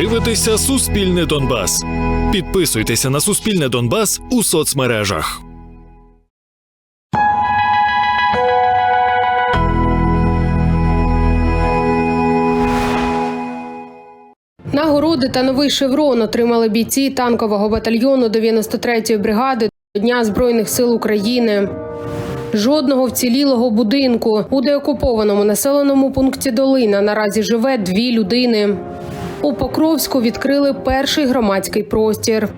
дивитеся Суспільне Донбас. Підписуйтеся на Суспільне Донбас у соцмережах. Нагороди та новий шеврон отримали бійці танкового батальйону 93-ї бригади до Дня Збройних сил України. Жодного вцілілого будинку у деокупованому населеному пункті Долина наразі живе дві людини. У Покровську відкрили перший громадський простір.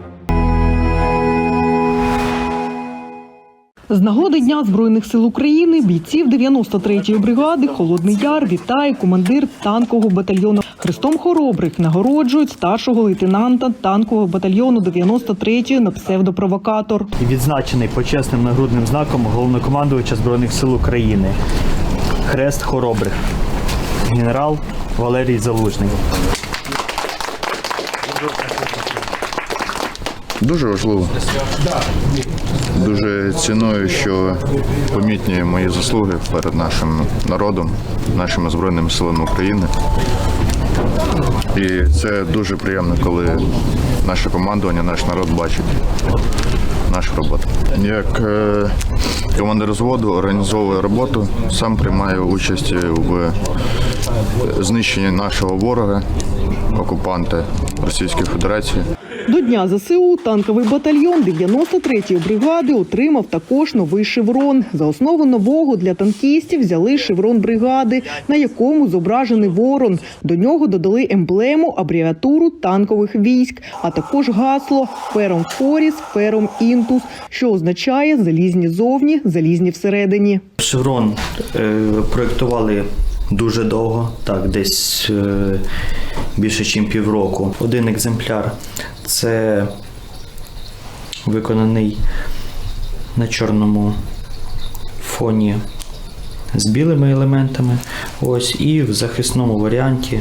З нагоди Дня Збройних сил України бійців 93-ї бригади Холодний Яр вітає командир танкового батальйону Христом Хоробрих. Нагороджують старшого лейтенанта танкового батальйону 93-ї на псевдопровокатор. і відзначений почесним нагрудним знаком головнокомандувача Збройних сил України Хрест Хоробрих, генерал Валерій Залужний. Дуже важливо. Дуже ціную, що помітні мої заслуги перед нашим народом, нашими Збройними силами України. І це дуже приємно, коли наше командування, наш народ бачить нашу роботу. Як е, командир зводу організовую роботу, сам приймаю участь в знищенні нашого ворога, окупанта Російської Федерації. До Дня ЗСУ танковий батальйон 93-ї бригади отримав також новий шеврон. За основу нового для танкістів взяли шеврон бригади, на якому зображений ворон. До нього додали емблему, абревіатуру танкових військ, а також гасло «Фером Форіс, Фером Інтус», що означає залізні зовні, залізні всередині. Шеврон е, проєктували дуже довго, так, десь е, більше, ніж півроку. Один екземпляр це виконаний на чорному фоні з білими елементами. Ось, і в захисному варіанті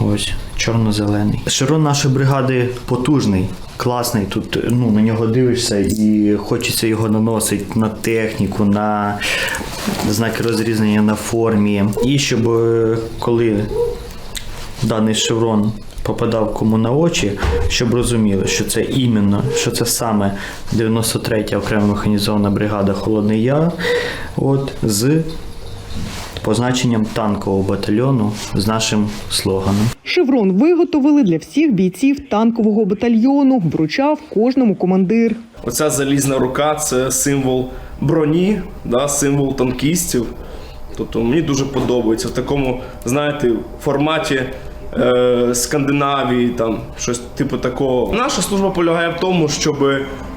ось чорно-зелений. Шеврон нашої бригади потужний. Класний, тут ну, на нього дивишся і хочеться його наносити на техніку, на знаки розрізнення на формі. І щоб е, коли даний шеврон попадав кому на очі, щоб розуміли, що це іменно, що це саме 93-я окрема механізована бригада Холодний Яр, от з позначенням танкового батальйону з нашим слоганом. Шеврон виготовили для всіх бійців танкового батальйону. Вручав кожному командир. Оця залізна рука це символ броні, да, символ танкістів. Тобто мені дуже подобається в такому, знаєте, форматі е, Скандинавії, там щось типу такого. Наша служба полягає в тому, щоб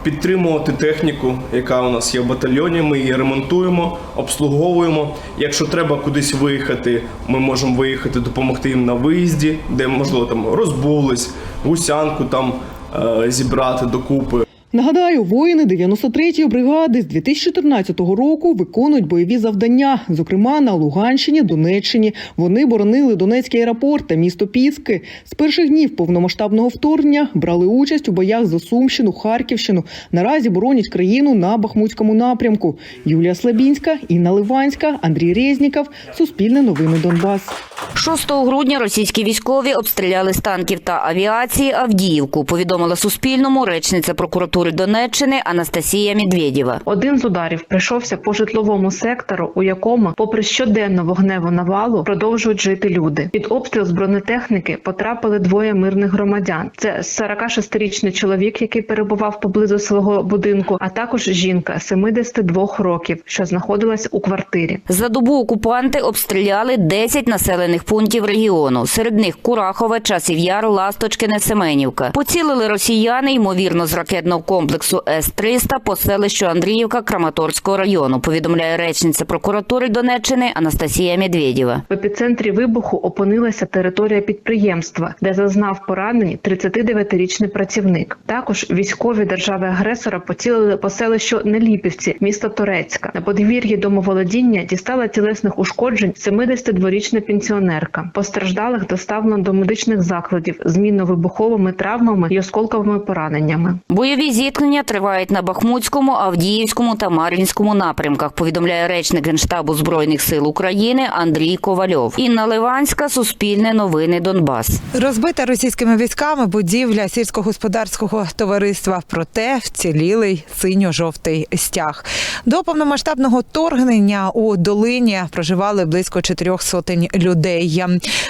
підтримувати техніку, яка у нас є в батальйоні. Ми її ремонтуємо, обслуговуємо. Якщо треба кудись виїхати, ми можемо виїхати, допомогти їм на виїзді, де можливо там розбулись, гусянку там е, зібрати докупи. Нагадаю, воїни 93-ї бригади з 2014 року виконують бойові завдання, зокрема на Луганщині, Донеччині. Вони боронили Донецький аеропорт та місто Піски. З перших днів повномасштабного вторгнення брали участь у боях за Сумщину, Харківщину. Наразі боронять країну на Бахмутському напрямку. Юлія Слабінська, Інна Ливанська, Андрій Резніков. Суспільне новини Донбас. 6 грудня російські військові обстріляли з танків та авіації Авдіївку. Повідомила Суспільному речниця прокуратури Донеччини Анастасія Медведєва. Один з ударів прийшовся по житловому сектору, у якому, попри щоденну вогневу навалу, продовжують жити люди. Під обстріл з бронетехніки потрапили двоє мирних громадян. Це 46-річний чоловік, який перебував поблизу свого будинку, а також жінка 72 років, що знаходилась у квартирі. За добу окупанти обстріляли 10 населених пунктів регіону. Серед них Курахове, Часів Яр, Ласточкине, Семенівка. Поцілили росіяни, ймовірно, з ракетного комплексу С-300 по селищу Андріївка Краматорського району, повідомляє речниця прокуратури Донеччини Анастасія Медведєва. В епіцентрі вибуху опинилася територія підприємства, де зазнав поранень 39-річний працівник. Також військові держави-агресора поцілили по селищу Неліпівці, місто Торецька. На подвір'ї домоволодіння дістала тілесних ушкоджень 72-річна пенсіонерка. Постраждалих доставлено до медичних закладів з мінно-вибуховими травмами і осколковими пораненнями. Бойові зіткнення тривають на Бахмутському, Авдіївському та Мар'їнському напрямках. Повідомляє речник генштабу збройних сил України Андрій Ковальов. Інна Ливанська, Суспільне новини Донбас. Розбита російськими військами будівля сільськогосподарського товариства, проте вцілілий синьо-жовтий стяг. До повномасштабного вторгнення у долині проживали близько чотирьох сотень людей.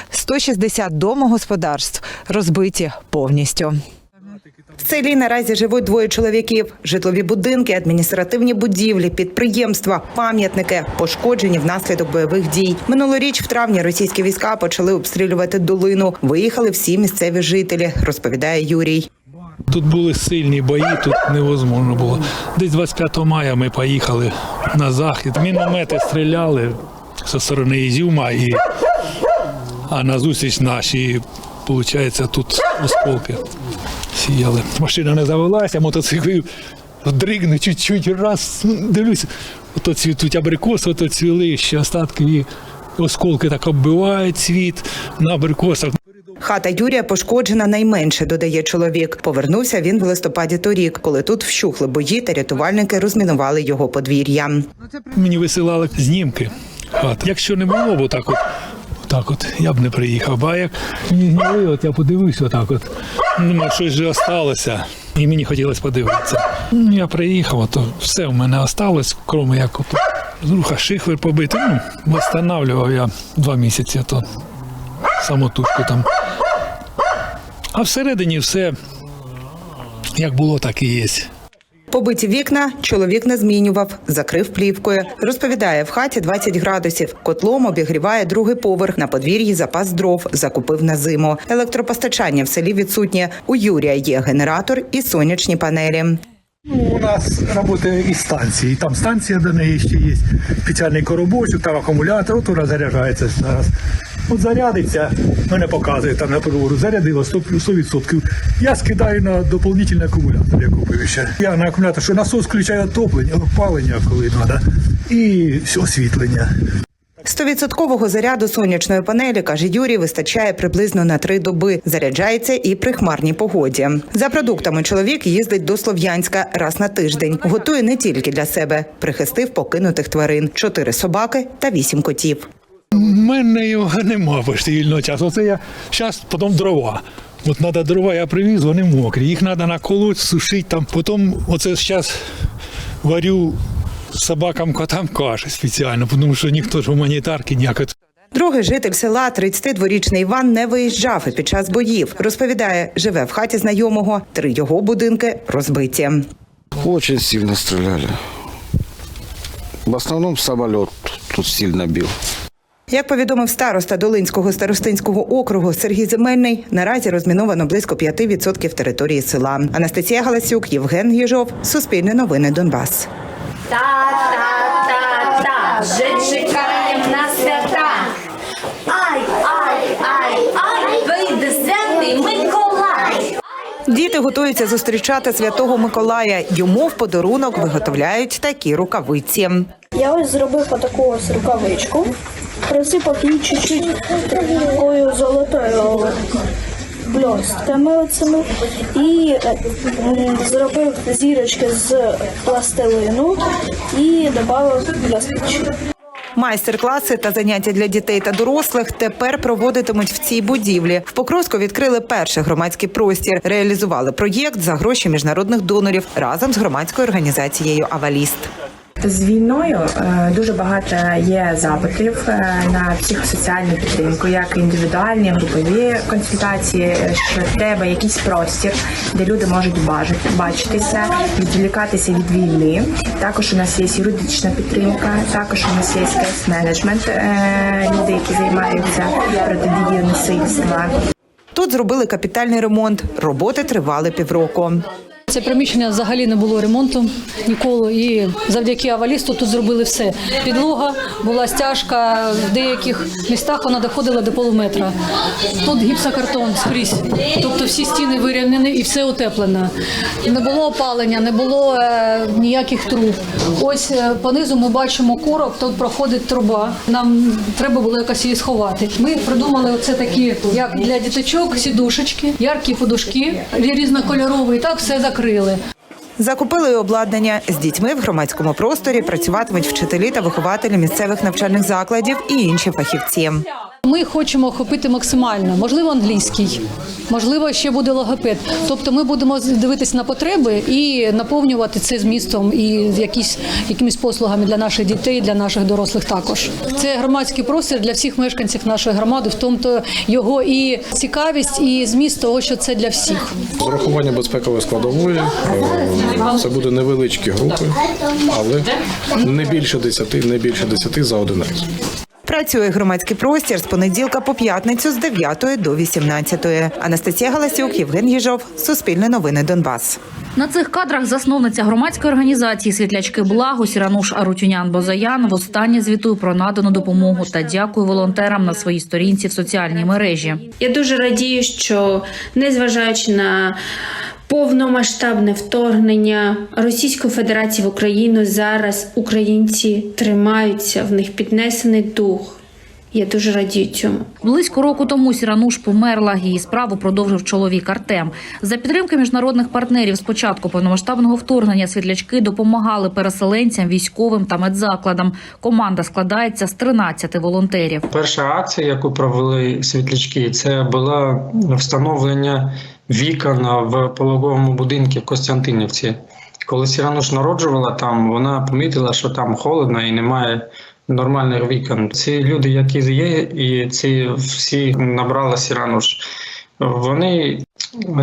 160 домогосподарств розбиті повністю. В селі наразі живуть двоє чоловіків. Житлові будинки, адміністративні будівлі, підприємства, пам'ятники пошкоджені внаслідок бойових дій. Минулоріч в травні російські війська почали обстрілювати долину. Виїхали всі місцеві жителі, розповідає Юрій. Тут були сильні бої, тут невозможно було. Десь 25 мая ми поїхали на захід. Міномети стріляли зі сторони Ізюма, і, а на зустріч наші, виходить, тут осколки сіяли. Машина не завелася, мотоцикл дригне чуть-чуть, раз, дивлюся, ото цвітуть абрикоси, ото цвіли, ще остатки і осколки так оббивають цвіт на абрикосах. Хата Юрія пошкоджена найменше, додає чоловік. Повернувся він в листопаді торік, коли тут вщухли бої та рятувальники розмінували його подвір'я. Мені висилали знімки хат. Якщо не було б отак от, так от, я б не приїхав. Бо як мені зняли, от я подивився отак от. Думаю, щось же осталося. І мені хотілося подивитися. Ну, я приїхав, то все в мене осталось, крім як от руха шихвер побити. Ну, восстанавливав я два місяці, то самотужки там. А всередині все як було, так і є. Побиті вікна чоловік не змінював, закрив плівкою. Розповідає, в хаті 20 градусів. Котлом обігріває другий поверх. На подвір'ї запас дров закупив на зиму. Електропостачання в селі відсутнє. У Юрія є генератор і сонячні панелі. Ну, у нас працює і станції. Там станція до неї ще є спеціальний коробочок, там акумулятор, вона заряджається зараз. От зарядиться, мене показує там на провору, зарядило 100, 100%. Я скидаю на доповнительний акумулятор, я купив ще. Я на акумулятор, що насос включає отоплення, опалення, коли треба, і освітлення. Стовідсоткового заряду сонячної панелі, каже Юрій, вистачає приблизно на три доби. Заряджається і при хмарній погоді. За продуктами чоловік їздить до Слов'янська раз на тиждень. Готує не тільки для себе, прихистив покинутих тварин: чотири собаки та вісім котів. У мене його нема почти вільного часу. Оце я зараз потім дрова. От треба дрова, я привіз, вони мокрі. Їх треба наколоть, сушити там. Потім оце зараз варю собакам, котам каші спеціально, тому що ніхто ж гуманітарки ніяк. Другий житель села, 32-річний Іван, не виїжджав і під час боїв. Розповідає, живе в хаті знайомого. Три його будинки розбиті. Очень сильно стреляли. В основном самолет тут сильно бил. Як повідомив староста Долинського старостинського округу Сергій Земельний, наразі розміновано близько 5% території села. Анастасія Галасюк, Євген Єжов, Суспільне новини Донбас. Та-та-та-та, вже чекаємо на свята. Ай, ай, ай, ай, вийде святий Миколай. Діти готуються зустрічати святого Миколая. Йому в подарунок виготовляють такі рукавиці. Я ось зробив отаку ось рукавичку, присипав її чуть-чуть такою золотою бльостками оцими і е, зробив зірочки з пластилину і додав блісточки. Майстер-класи та заняття для дітей та дорослих тепер проводитимуть в цій будівлі. В Покровську відкрили перший громадський простір. Реалізували проєкт за гроші міжнародних донорів разом з громадською організацією Аваліст. З війною е, дуже багато є запитів е, на психосоціальну підтримку, як індивідуальні, групові консультації, е, що треба якийсь простір, де люди можуть бачитися, відволікатися від війни. Також у нас є юридична підтримка, також у нас є кейс-менеджмент, е, люди, які займаються протидією насильства. Тут зробили капітальний ремонт. Роботи тривали півроку. Це приміщення взагалі не було ремонту ніколи. І завдяки авалісту тут зробили все. Підлога була стяжка, в деяких містах вона доходила до полуметра. Тут гіпсокартон скрізь. Тобто всі стіни вирівняні і все утеплено. Не було опалення, не було е, ніяких труб. Ось е, понизу ми бачимо короб, тут проходить труба. Нам треба було якось її сховати. Ми придумали оце такі, як для діточок, сідушечки, яркі подушки, різнокольорові, і так все закрили. Закупили обладнання з дітьми в громадському просторі. Працюватимуть вчителі та вихователі місцевих навчальних закладів і інші фахівці. Ми хочемо охопити максимально, можливо, англійський, можливо, ще буде логопед. Тобто, ми будемо дивитися на потреби і наповнювати це змістом і якісь якимись послугами для наших дітей, для наших дорослих також. Це громадський простір для всіх мешканців нашої громади, в тому то його і цікавість, і зміст того, що це для всіх. З урахування безпекової складової е, це буде невеличкі групи, але не більше 10, не більше 10 за одиницю. Працює громадський простір з понеділка по п'ятницю з 9 до 18. Анастасія Галасюк, Євген Їжов, Суспільне новини Донбас. На цих кадрах засновниця громадської організації Світлячки Благо Сірануш Арутюнян Бозаян востаннє звітує про надану допомогу та дякує волонтерам на своїй сторінці в соціальній мережі. Я дуже радію, що незважаючи на повномасштабне вторгнення Російської Федерації в Україну, зараз українці тримаються, в них піднесений дух. Я дуже радію цьому. Близько року тому Сірануш померла. Її справу продовжив чоловік Артем. За підтримки міжнародних партнерів з початку повномасштабного вторгнення світлячки допомагали переселенцям, військовим та медзакладам. Команда складається з 13 волонтерів. Перша акція, яку провели світлячки, це було встановлення вікон в пологовому будинку в Костянтинівці. Коли Сірануш народжувала там, вона помітила, що там холодно і немає нормальних вікон. Ці люди, які є, і ці всі набрала Сірануш. Вони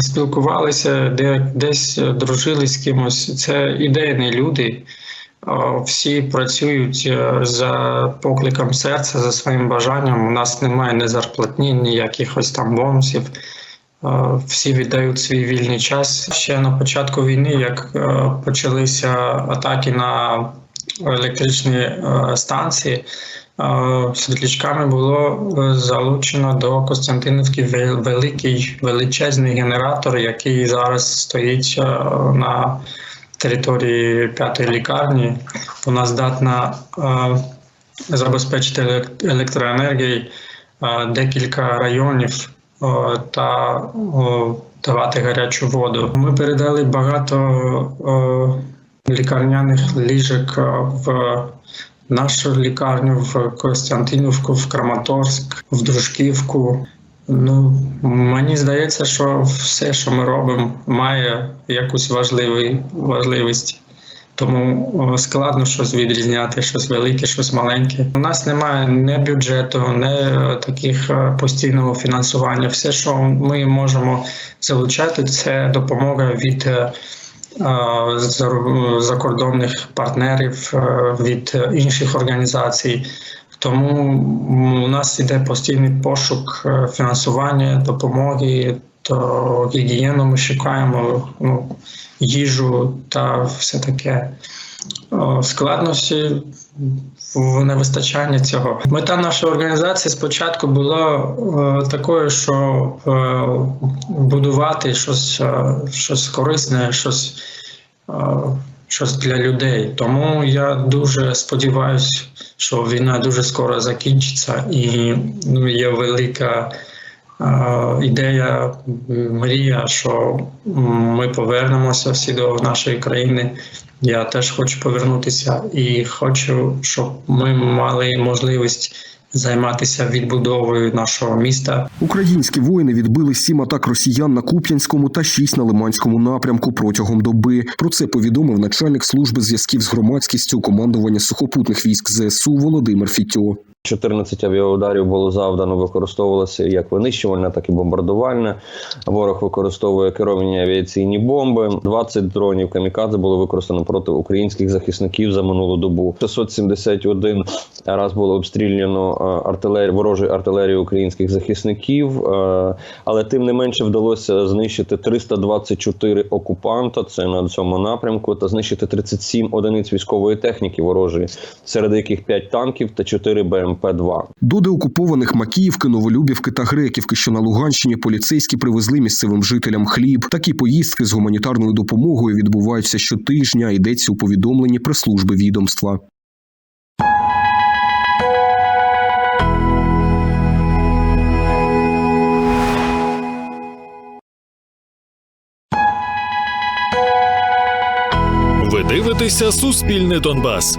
спілкувалися, де десь дружили з кимось. Це ідейні люди. Всі працюють е, за покликом серця, за своїм бажанням. У нас немає ні зарплатні, ні якихось там бонусів. Всі віддають свій вільний час. Ще на початку війни, як е, почалися атаки на електричні е, станції, е, світлячками було залучено до Костянтинівки великий величезний генератор, який зараз стоїть на території п'ятої лікарні. Вона здатна забезпечити елек- електроенергією декілька районів та е, давати гарячу воду. Ми передали багато лікарняних ліжок е, в нашу лікарню в Костянтинівку, в Краматорськ, в Дружківку. Ну, мені здається, що все, що ми робимо, має якусь важливий, важливість. Тому складно щось відрізняти, щось велике, щось маленьке. У нас немає ні бюджету, ні е, таких е, постійного фінансування. Все, що ми можемо залучати, це допомога від е, е, закордонних партнерів, від інших організацій. Тому у нас іде постійний пошук фінансування, допомоги, то гігієну ми шукаємо, ну, їжу та все таке. Складності в невистачанні цього. Мета нашої організації спочатку була е, такою, що е, будувати щось, е, щось корисне, щось, щось для людей. Тому я дуже сподіваюся, що війна дуже скоро закінчиться, і ну, є велика ідея, мрія, що ми повернемося всі до нашої країни. Я теж хочу повернутися і хочу, щоб ми мали можливість займатися відбудовою нашого міста. Українські воїни відбили сім атак росіян на Куп'янському та шість на Лиманському напрямку протягом доби. Про це повідомив начальник служби зв'язків з громадськістю командування сухопутних військ ЗСУ Володимир Фітьо. 14 авіаударів було завдано, використовувалося як винищувальна, так і бомбардувальна. Ворог використовує керовані авіаційні бомби. 20 дронів камікадзе було використано проти українських захисників за минулу добу. 671 раз було обстріляно е, артилерії ворожої артилерії українських захисників, е, але тим не менше вдалося знищити 324 окупанта. Це на цьому напрямку, та знищити 37 одиниць військової техніки ворожої, серед яких 5 танків та 4 БМП-2. До деокупованих Макіївки, Новолюбівки та Греківки, що на Луганщині, поліцейські привезли місцевим жителям хліб. Такі поїздки з гуманітарною допомогою відбуваються щотижня. Йдеться у повідомленні прес-служби відомства. Ви дивитеся Суспільне Донбас.